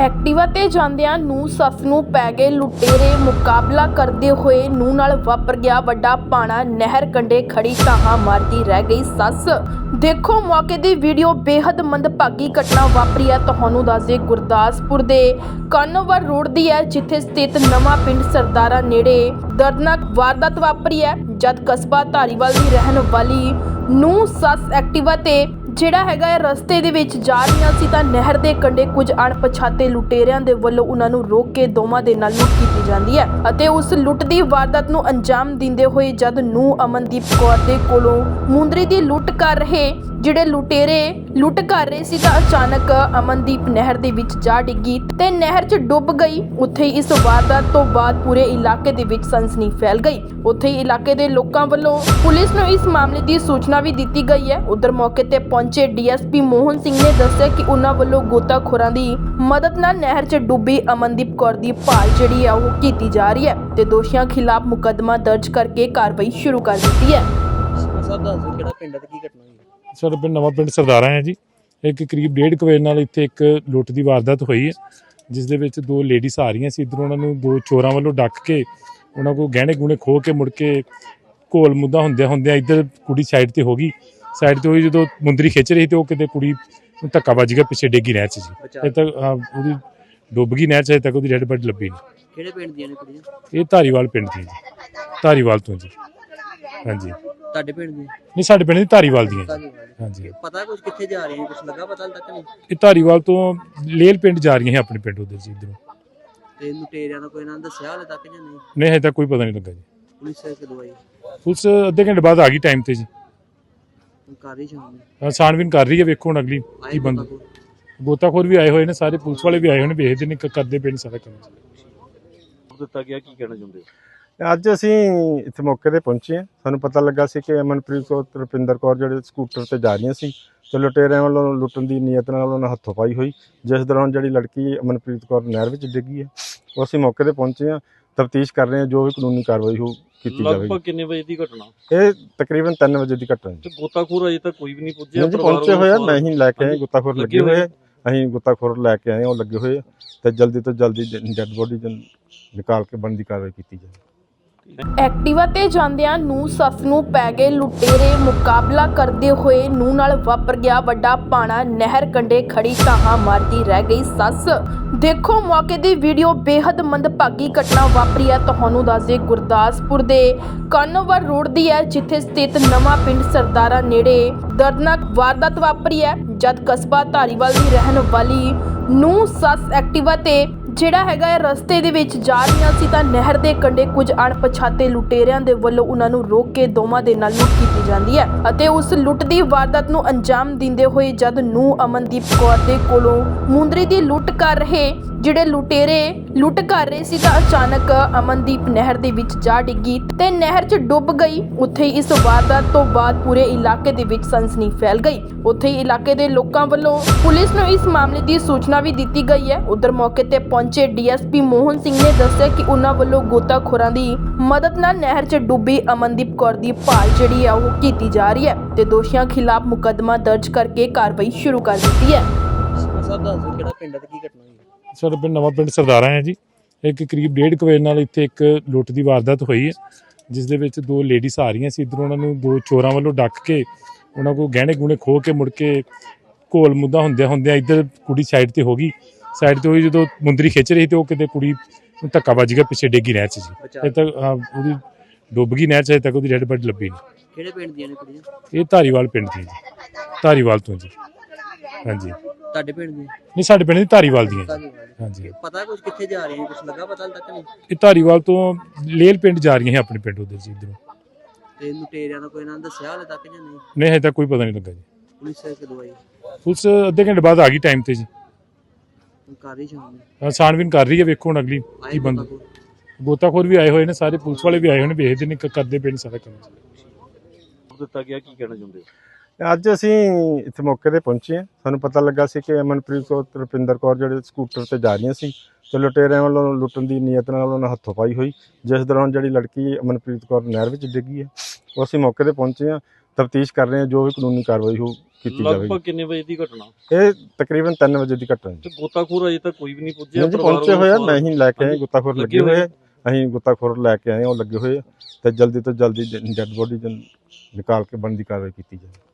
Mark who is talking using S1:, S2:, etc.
S1: Activa ਤੇ ਜਾਂਦਿਆਂ ਨੂੰ ਸੱਸ ਨੂੰ ਪੈ ਗਏ ਲੁਟੇਰੇ। ਮੁਕਾਬਲਾ ਕਰਦੇ ਹੋਏ ਨੂੰ ਨਾਲ ਵਾਪਰ ਗਿਆ ਵੱਡਾ ਪਾਣਾ। ਨਹਿਰ ਕੰਢੇ ਖੜੀ ਟਾਹਾਂ ਮਾਰਦੀ ਰਹਿ ਗਈ ਸੱਸ। ਦੇਖੋ ਮੌਕੇ ਦੀ ਵੀਡੀਓ ਬੇहद ਮੰਦਭਾਗੀ ਘਟਨਾ ਵਾਪਰੀ ਹੈ, ਤੁਹਾਨੂੰ ਦੱਸਦੇ ਗੁਰਦਾਸਪੁਰ ਦੇ ਕਾਨੋਵਰ ਰੋਡ ਦੀ ਹੈ, ਜਿੱਥੇ ਸਥਿਤ ਨਵਾਂ ਪਿੰਡ ਸਰਦਾਰਾ ਨੇੜੇ ਦਰਦਨਾਕ ਵਾਰਦਾਤ ਵਾਪਰੀ ਹੈ। ਜਦ ਕਸਬਾ ਧਾਰੀਵਾਲ ਦੀ ਰਹਿਣ ਵਾਲੀ ਨੂੰ ਸੱਸ ਐਕਟਿਵਾ ਤੇ ਜਿਹੜਾ ਹੈਗਾ ਹੈ, ਰਸਤੇ ਦੇ ਵਿੱਚ ਜਾ ਰਹੀਆਂ ਸੀ ਤਾਂ ਨਹਿਰ ਦੇ ਕੰਢੇ ਕੁਝ ਅਣਪਛਾਤੇ ਲੁਟੇਰਿਆਂ ਦੇ ਵੱਲੋਂ ਉਹਨਾਂ ਨੂੰ ਰੋਕ ਕੇ ਦੋਵਾਂ ਦੇ ਨਾਲ ਲੁੱਟ ਕੀਤੀ ਜਾਂਦੀ ਹੈ ਅਤੇ ਉਸ ਲੁੱਟ ਦੀ ਵਾਰਦਾਤ ਨੂੰ ਅੰਜਾਮ ਦਿੰਦੇ ਹੋਏ ਜਦ ਨੂੰ ਅਮਨਦੀਪ ਕੌਰ ਦੇ ਕੋਲੋਂ ਮੁੰਦਰੀ ਦੀ ਲੁੱਟ ਕਰ ਰਹੇ ਜਿਹੜੇ ਲੁਟੇਰੇ ਲੁੱਟ ਕਰ ਰਹੇ ਸੀ ਤਾਂ ਅਚਾਨਕ ਅਮਨਦੀਪ ਨਹਿਰ ਦੇ ਵਿੱਚ ਜਾ ਡਿੱਗੀ ਤੇ ਨਹਿਰ 'ਚ ਡੁੱਬ ਗਈ। ਉੱਥੇ ਹੀ ਇਸ ਵਾਰਦਾਤ ਤੋਂ ਬਾਅਦ ਪੂਰੇ ਇਲਾਕੇ ਦੇ ਵਿੱਚ ਸਨਸਨੀ ਫੈਲ ਗਈ। ਉੱਥੇ ਹੀ ਇਲਾਕੇ ਦੇ ਲੋਕਾਂ ਵੱਲੋਂ ਪੁਲਿਸ ਨੂੰ ਇਸ ਮਾਮਲੇ ਦੀ ਸੂਚਨਾ ਵੀ ਦਿੱਤੀ ਗਈ ਹੈ। ਉਧਰ ਮੌਕੇ ਤੇ ਪਹੁੰਚੇ ਡੀਐਸਪੀ ਮੋਹਨ ਸਿੰਘ ਨੇ ਦੱਸਿਆ ਕਿ ਉਹਨਾਂ ਵੱਲੋਂ ਗੋਤਾਖੋਰਾਂ ਦੀ ਮਦਦ ਨਾਲ ਨਹਿਰ 'ਚ ਡੁੱਬੀ ਅਮਨਦੀਪ ਕੌਰ ਦੀ ਭਾਲ ਜਿਹੜੀ ਹੈ ਉਹ ਕੀਤੀ ਜਾ ਰਹੀ ਹੈ ਤੇ ਦੋਸ਼ੀਆਂ ਖਿਲਾਫ ਮੁਕੱਦਮਾ ਦਰਜ ਕਰਕੇ ਕਾਰਵਾਈ ਸ਼ੁਰੂ ਕਰ ਦਿੱਤੀ ਹੈ।
S2: ਸਭ ਦੱਸ ਕਿਹੜਾ ਪਿੰਡ ਤੇ ਕੀ ਘਟਨਾ ਹੋਈ ਹੈ?
S3: ਸਾਡਾ ਪਿੰਡ ਨਵਾਂ ਪਿੰਡ ਸਰਦਾਰਾ ਹੈ ਜੀ। ਇੱਕ ਕਰੀਬ 1.5 ਵਜੇ ਨਾਲ ਇੱਥੇ ਇੱਕ ਲੁੱਟ ਦੀ ਵਾਰਦਾਤ ਹੋਈ ਹੈ ਜਿਸ ਦੇ ਵਿੱਚ ਦੋ ਲੇਡੀਜ਼ ਆ ਰਹੀਆਂ ਸੀ। ਇਧਰੋਂ ਉਹਨਾਂ ਨੂੰ ਦੋ ਚੋਰਾਂ ਵੱਲੋਂ ਡੱਕ ਕੇ ਉਹਨਾਂ ਕੋਲ ਗਹਿਣੇ ਗੁਣੇ ਖੋਹ ਕੇ ਮੁੜ ਕੇ ਘੋਲ ਮੁੱਦਾ ਹੁੰਦਿਆਂ ਹੁੰਦਿਆਂ ਇੱਧਰ ਕੁੜੀ ਸਾਈਡ ਤੇ ਹੋ ਗਈ। ਸਾਈਡ ਤੇ ਹੋਈ ਜਦੋਂ ਮੁੰਦਰੀ ਖਿੱਚ ਰਹੀ ਤੇ ਉਹ ਕਿਤੇ ਕੁੜੀ ਨੂੰ ਧੱਕਾ ਵੱਜ ਗਿਆ ਪਿੱਛੇ ਡੇਗੀ ਨਹਿਰ 'ਚ ਜੀ। ਇਹ ਤੱਕ ਹਾਂ, ਉਹਦੀ ਡੁੱਬ ਗਈ ਨਹਿਰ 'ਚ ਹਜੇ ਤੱਕ ਉਹਦੀ ਡੈਡ ਬੋਡੀ ਲੱਭੀ ਨਹੀਂ।
S2: ਕਿਹੜੇ ਪਿੰਡ ਦੀਆਂ ਨੇ ਕੁੜੀਆਂ?
S3: ਇਹ ਧਾਰੀਵਾਲ ਪਿੰਡ ਦੀ ਜੀ। ਧਾਰੀਵਾਲ ਤੋਂ ਜੀ। ਹਾਂਜੀ।
S2: ਤੁਹਾਡੇ ਪਿੰਡ ਦੀਆਂ
S3: ਨਹੀਂ ਸਾਡੇ ਪਿੰਡ ਦੀ ਧਾਰੀਵਾਲ ਦੀਆਂ ਜੀ। ਹਾਂਜੀ।
S2: ਪਤਾ ਕੁਝ ਕਿੱਥੇ ਜਾ ਰਹੇ ਨੇ? ਕੁਝ ਲੱਗਾ ਪਤਾ ਹਾਲੇ ਤੱਕ ਨਹੀਂ?
S3: ਇਹ ਧਾਰੀਵਾਲ ਤੋਂ ਲੇਲ ਪਿੰਡ ਜਾ ਰਹੀਆਂ ਹੈ ਆਪਣੇ ਪਿੰਡ ਉਧਰ ਜੀ ਇਧਰੋਂ।
S2: ਤੇ ਲੁਟੇਰਿਆਂ ਦਾ ਕੋਈ ਨਾਂ ਦੱਸਿਆ ਹਾਲੇ ਤੱਕ ਜਾਂ ਨਹੀਂ?
S3: ਨਹੀਂ ਹਜੇ ਤੱਕ ਕੋਈ ਪਤਾ ਨਹੀਂ ਲੱਗਾ ਜੀ।
S2: ਪੁਲਿਸ ਸੇ ਕਦੋਂ ਆਈ?
S3: ਪੁਲਿਸ ਅੱਧੇ ਘੰਟੇ ਬਾਅਦ ਆ ਗਈ ਟਾਈਮ ਤੇ ਜੀ।
S2: ਕਰ ਰਹੀ ਸ਼ਾਮ ਨੂੰ?
S3: ਛਾਣਬੀਨ ਕਰ ਰਹੀ ਹੈ ਵੇਖੋ ਹੁਣ ਅਗਲੀ
S2: ਆਏ
S3: ਕੀ ਬੰਦ
S2: ਪਤਾ।
S3: ਗੋਤਾਖੋਰ ਵੀ ਆਏ ਹੋਏ ਨੇ ਸਾਰੇ ਪੁਲਿਸ ਵਾਲੇ ਵੀ ਆਏ ਹੋਏ ਨੇ ਵੇਖਦੇ ਨੇ ਕ- ਕਰਦੇ ਪਏ ਨੇ ਸਾਰਾ ਕੰਮ।
S4: ਦਿੱਤਾ ਗਿਆ ਕੀ ਕਹਿਣਾ ਚਾਹੁੰਦੇ ਹੋ?
S5: ਅੱਜ ਅਸੀਂ ਇੱਥੇ ਮੌਕੇ ਤੇ ਪਹੁੰਚੇ ਹਾਂ। ਸਾਨੂੰ ਪਤਾ ਲੱਗਾ ਸੀ ਕਿ ਅਮਨਪ੍ਰੀਤ ਕੌਰ ਤੇ ਰੁਪਿੰਦਰ ਕੌਰ ਜਿਹੜੇ ਸਕੂਟਰ ਤੇ ਜਾ ਰਹੀਆਂ ਸੀ ਤੇ ਲੁਟੇਰਿਆਂ ਵੱਲੋਂ ਲੁੱਟਣ ਦੀ ਨੀਅਤ ਨਾਲ ਉਹਨਾਂ ਨਾਲ ਹੱਥੋਂ ਪਾਈ ਹੋਈ। ਜਿਸ ਦੌਰਾਨ ਜਿਹੜੀ ਲੜਕੀ ਅਮਨਪ੍ਰੀਤ ਕੌਰ ਨਹਿਰ ਵਿੱਚ ਡਿੱਗੀ ਹੈ ਉਹ ਅਸੀਂ ਮੌਕੇ ਤੇ ਪਹੁੰਚੇ ਹਾਂ। ਤਫਤੀਸ਼ ਕਰ ਰਹੇ ਹਾਂ ਜੋ ਵੀ ਕਾਨੂੰਨੀ ਕਾਰਵਾਈ ਹੋ ਕੀਤੀ ਜਾਵੇਗੀ।
S4: ਲਗਭਗ ਕਿੰਨੇ ਵਜੇ ਦੀ ਘਟਨਾ?
S5: ਇਹ ਤਕਰੀਬਨ 3 ਵਜੇ ਦੀ ਘਟਨਾ ਹੈ
S4: ਤੇ ਗੋਤਾਖੋਰ ਅਜੇ ਤੱਕ ਕੋਈ ਵੀ ਨਹੀਂ ਪੁੱਜਿਆ
S5: ਜੀ ਪਹੁੰਚੇ ਹੋਏ ਆ ਮੈਂ ਹੀ ਲੈ ਕੇ ਆਏ ਗੁੱਤਾਖੋਰ
S4: ਲੱਗੇ
S5: ਹੋਏ ਅਸੀਂ ਗੁੱਤਾਖੋਰ ਲੈ ਕੇ ਆਏ ਉਹ ਲੱਗੇ ਹੋਏ ਤੇ ਜਲਦੀ ਤੋਂ ਜਲਦੀ ਡੈੱਡ ਬੋਡੀ ਨਿਕਾਲ ਕੇ ਬਣਦੀ ਕਾਰਵਾਈ ਕੀਤੀ ਜਾਵੇ।
S1: ਐਕਟਿਵਾ ਤੇ ਜਾਂਦਿਆਂ ਨੂੰ ਸੱਸ ਨੂੰ ਪੈ ਗਏ ਲੁਟੇਰੇ। ਮੁਕਾਬਲਾ ਕਰਦੇ ਹੋਏ ਨੂੰ ਨਾਲ ਵਾਪਰ ਗਿਆ ਵੱਡਾ ਪਾਣਾ। ਨਹਿਰ ਕੰਢੇ ਖੜੀ ਟਾਹਾਂ ਮਾਰਦੀ ਰਹਿ ਗਈ ਸੱਸ। ਦੇਖੋ ਮੌਕੇ ਦੀ ਵੀਡੀਓ ਬੇहद ਮੰਦਭਾਗੀ ਘਟਨਾ ਵਾਪਰੀ ਹੈ, ਤੁਹਾਨੂੰ ਦੱਸਦੇ ਗੁਰਦਾਸਪੁਰ ਦੇ ਕਾਨੋਵਰ ਰੋਡ ਦੀ ਹੈ, ਜਿੱਥੇ ਸਥਿਤ ਨਵਾਂ ਪਿੰਡ ਸਰਦਾਰਾ ਨੇੜੇ ਦਰਦਨਾਕ ਵਾਰਦਾਤ ਵਾਪਰੀ ਹੈ। ਜਦ ਕਸਬਾ ਧਾਰੀਵਾਲ ਦੀ ਰਹਿਣ ਵਾਲੀ ਨੂੰ ਸੱਸ ਐਕਟਿਵਾ ਤੇ ਜਿਹੜਾ ਹੈਗਾ ਹੈ, ਰਸਤੇ ਦੇ ਵਿੱਚ ਜਾ ਰਹੀਆਂ ਸੀ ਤਾਂ ਨਹਿਰ ਦੇ ਕੰਢੇ ਕੁਝ ਅਣਪਛਾਤੇ ਲੁਟੇਰਿਆਂ ਦੇ ਵੱਲੋਂ ਉਹਨਾਂ ਨੂੰ ਰੋਕ ਕੇ ਦੋਵਾਂ ਦੇ ਨਾਲ ਲੁੱਟ ਕੀਤੀ ਜਾਂਦੀ ਹੈ ਅਤੇ ਉਸ ਲੁੱਟ ਦੀ ਵਾਰਦਾਤ ਨੂੰ ਅੰਜਾਮ ਦਿੰਦੇ ਹੋਏ ਜਦ ਨੂੰ ਅਮਨਦੀਪ ਕੌਰ ਦੇ ਕੋਲੋਂ ਮੁੰਦਰੀ ਦੀ ਲੁੱਟ ਕਰ ਰਹੇ ਜਿਹੜੇ ਲੁਟੇਰੇ ਲੁੱਟ ਕਰ ਰਹੇ ਸੀ ਤਾਂ ਅਚਾਨਕ ਅਮਨਦੀਪ ਨਹਿਰ ਦੇ ਵਿੱਚ ਜਾ ਡਿੱਗੀ ਤੇ ਨਹਿਰ 'ਚ ਡੁੱਬ ਗਈ। ਉੱਥੇ ਹੀ ਇਸ ਵਾਰਦਾਤ ਤੋਂ ਬਾਅਦ ਪੂਰੇ ਇਲਾਕੇ ਦੇ ਵਿੱਚ ਸਨਸਨੀ ਫੈਲ ਗਈ। ਉੱਥੇ ਹੀ ਇਲਾਕੇ ਦੇ ਲੋਕਾਂ ਵੱਲੋਂ ਪੁਲਿਸ ਨੂੰ ਇਸ ਮਾਮਲੇ ਦੀ ਸੂਚਨਾ ਵੀ ਦਿੱਤੀ ਗਈ ਹੈ। ਉਧਰ ਮੌਕੇ ਤੇ ਪਹੁੰਚੇ ਡੀਐਸਪੀ ਮੋਹਨ ਸਿੰਘ ਨੇ ਦੱਸਿਆ ਕਿ ਉਹਨਾਂ ਵੱਲੋਂ ਗੋਤਾਖੋਰਾਂ ਦੀ ਮਦਦ ਨਾਲ ਨਹਿਰ 'ਚ ਡੁੱਬੀ ਅਮਨਦੀਪ ਕੌਰ ਦੀ ਭਾਲ ਜਿਹੜੀ ਆ ਉਹ ਕੀਤੀ ਜਾ ਰਹੀ ਹੈ ਤੇ ਦੋਸ਼ੀਆਂ ਖਿਲਾਫ ਮੁਕੱਦਮਾ ਦਰਜ ਕਰਕੇ ਕਾਰਵਾਈ ਸ਼ੁਰੂ ਕਰ ਦਿੱਤੀ ਹੈ।
S2: ਸਭ ਦੱਸ ਕਿਹੜਾ ਪਿੰਡ ਤੇ ਕੀ ਘਟਨਾ ਹੋਈ ਹੈ?
S3: ਸਾਡਾ ਪਿੰਡ ਨਵਾਂ ਪਿੰਡ ਸਰਦਾਰਾ ਹੈ ਜੀ। ਇੱਕ ਕਰੀਬ 1.5 ਵਜੇ ਨਾਲ ਇੱਥੇ ਇੱਕ ਲੁੱਟ ਦੀ ਵਾਰਦਾਤ ਹੋਈ ਹੈ ਜਿਸ ਦੇ ਵਿੱਚ ਦੋ ਲੇਡੀਜ਼ ਆ ਰਹੀਆਂ ਸੀ। ਇਧਰੋਂ ਉਹਨਾਂ ਨੂੰ ਦੋ ਚੋਰਾਂ ਵੱਲੋਂ ਡੱਕ ਕੇ ਉਹਨਾਂ ਕੋਲ ਗਹਿਣੇ ਗੁਣੇ ਖੋਹ ਕੇ ਮੁੜ ਕੇ ਘੋਲ ਮੁੱਦਾ ਹੁੰਦਿਆਂ ਹੁੰਦਿਆਂ ਇੱਧਰ ਕੁੜੀ ਸਾਈਡ ਤੇ ਹੋ ਗਈ। ਸਾਈਡ ਤੇ ਹੋਈ ਜਦੋਂ ਮੁੰਦਰੀ ਖਿੱਚ ਰਹੀ ਤੇ ਉਹ ਕਿਤੇ ਕੁੜੀ ਨੂੰ ਧੱਕਾ ਵੱਜ ਗਿਆ ਪਿੱਛੇ ਡੇਗੀ ਨਹਿਰ 'ਚ ਜੀ। ਇਹ ਤੱਕ ਹਾਂ, ਉਹਦੀ ਡੁੱਬ ਗਈ ਨਹਿਰ 'ਚ ਹਜੇ ਤੱਕ ਉਹਦੀ ਡੈਡ ਬੋਡੀ ਲੱਭੀ ਨਹੀਂ।
S2: ਕਿਹੜੇ ਪਿੰਡ ਦੀਆਂ ਨੇ ਕੁੜੀਆਂ?
S3: ਇਹ ਧਾਰੀਵਾਲ ਪਿੰਡ ਦੀ ਜੀ। ਧਾਰੀਵਾਲ ਤੋਂ ਜੀ। ਹਾਂਜੀ।
S2: ਤੁਹਾਡੇ ਪਿੰਡ ਦੀਆਂ
S3: ਨਹੀਂ ਸਾਡੇ ਪਿੰਡ ਦੀ ਧਾਰੀਵਾਲ ਦੀਆਂ ਜੀ। ਹਾਂਜੀ।
S2: ਪਤਾ ਕੁਝ ਕਿੱਥੇ ਜਾ ਰਹੇ ਨੇ? ਕੁਝ ਲੱਗਾ ਪਤਾ ਹਾਲੇ ਤੱਕ ਨਹੀਂ?
S3: ਇਹ ਧਾਰੀਵਾਲ ਤੋਂ ਲੇਲ ਪਿੰਡ ਜਾ ਰਹੀਆਂ ਹੈ ਆਪਣੇ ਪਿੰਡ ਉਧਰ ਜੀ ਇਧਰੋਂ।
S2: ਤੇ ਲੁਟੇਰਿਆਂ ਦਾ ਕੋਈ ਨਾਂ ਦੱਸਿਆ ਹਾਲੇ ਤੱਕ ਜਾਂ ਨਹੀਂ?
S3: ਨਹੀਂ ਹਜੇ ਤੱਕ ਕੋਈ ਪਤਾ ਨਹੀਂ ਲੱਗਾ ਜੀ।
S2: ਪੁਲਿਸ ਸੇ ਕਦੋਂ ਆਈ?
S3: ਪੁਲਿਸ ਅੱਧੇ ਘੰਟੇ ਬਾਅਦ ਆ ਗਈ ਟਾਈਮ ਤੇ ਜੀ।
S2: ਕਰ ਰਹੀ ਸ਼ਾਮ ਨੂੰ?
S3: ਛਾਣਬੀਨ ਕਰ ਰਹੀ ਹੈ ਵੇਖੋ ਹੁਣ ਅਗਲੀ
S2: ਆਏ
S3: ਕੀ ਬੰਦ
S2: ਪਤਾ।
S3: ਗੋਤਾਖੋਰ ਵੀ ਆਏ ਹੋਏ ਨੇ ਸਾਰੇ ਪੁਲਿਸ ਵਾਲੇ ਵੀ ਆਏ ਹੋਏ ਨੇ ਵੇਖਦੇ ਨੇ ਕ- ਕਰਦੇ ਪਏ ਨੇ ਸਾਰਾ ਕੰਮ।
S4: ਦਿੱਤਾ ਗਿਆ ਕੀ ਕਹਿਣਾ ਚਾਹੁੰਦੇ ਹੋ?
S5: ਅੱਜ ਅਸੀਂ ਇੱਥੇ ਮੌਕੇ ਤੇ ਪਹੁੰਚੇ ਹਾਂ। ਸਾਨੂੰ ਪਤਾ ਲੱਗਾ ਸੀ ਕਿ ਅਮਨਪ੍ਰੀਤ ਕੌਰ ਤੇ ਰੁਪਿੰਦਰ ਕੌਰ ਜਿਹੜੇ ਸਕੂਟਰ ਤੇ ਜਾ ਰਹੀਆਂ ਸੀ ਤੇ ਲੁਟੇਰਿਆਂ ਵੱਲੋਂ ਲੁੱਟਣ ਦੀ ਨੀਅਤ ਨਾਲ ਉਹਨਾਂ ਨਾਲ ਹੱਥੋਂ ਪਾਈ ਹੋਈ। ਜਿਸ ਦੌਰਾਨ ਜਿਹੜੀ ਲੜਕੀ ਅਮਨਪ੍ਰੀਤ ਕੌਰ ਨਹਿਰ ਵਿੱਚ ਡਿੱਗੀ ਹੈ ਉਹ ਅਸੀਂ ਮੌਕੇ ਤੇ ਪਹੁੰਚੇ ਹਾਂ। ਤਫਤੀਸ਼ ਕਰ ਰਹੇ ਹਾਂ ਜੋ ਵੀ ਕਾਨੂੰਨੀ ਕਾਰਵਾਈ ਹੋ ਕੀਤੀ ਜਾਵੇਗੀ।
S4: ਲਗਭਗ ਕਿੰਨੇ ਵਜੇ ਦੀ ਘਟਨਾ?
S5: ਇਹ ਤਕਰੀਬਨ 3 ਵਜੇ ਦੀ ਘਟਨਾ ਹੈ
S4: ਤੇ ਗੋਤਾਖੋਰ ਅਜੇ ਤੱਕ ਕੋਈ ਵੀ ਨਹੀਂ ਪੁੱਜਿਆ
S5: ਜੀ ਪਹੁੰਚੇ ਹੋਏ ਆ
S4: ਵੱਲੋਂ
S5: ਮੈਂ ਹੀ ਲੈ ਕੇ ਆਏ ਗੁੱਤਾਖੋਰ
S4: ਲੱਗੇ
S5: ਹੋਏ ਅਸੀਂ ਗੁੱਤਾਖੋਰ ਲੈ ਕੇ ਆਏ ਉਹ ਲੱਗੇ ਹੋਏ ਤੇ ਜਲਦੀ ਤੋਂ ਜਲਦੀ ਡੈੱਡ ਬੋਡੀ ਨਿਕਾਲ ਕੇ ਬਣਦੀ ਕਾਰਵਾਈ ਕੀਤੀ ਜਾਵੇ।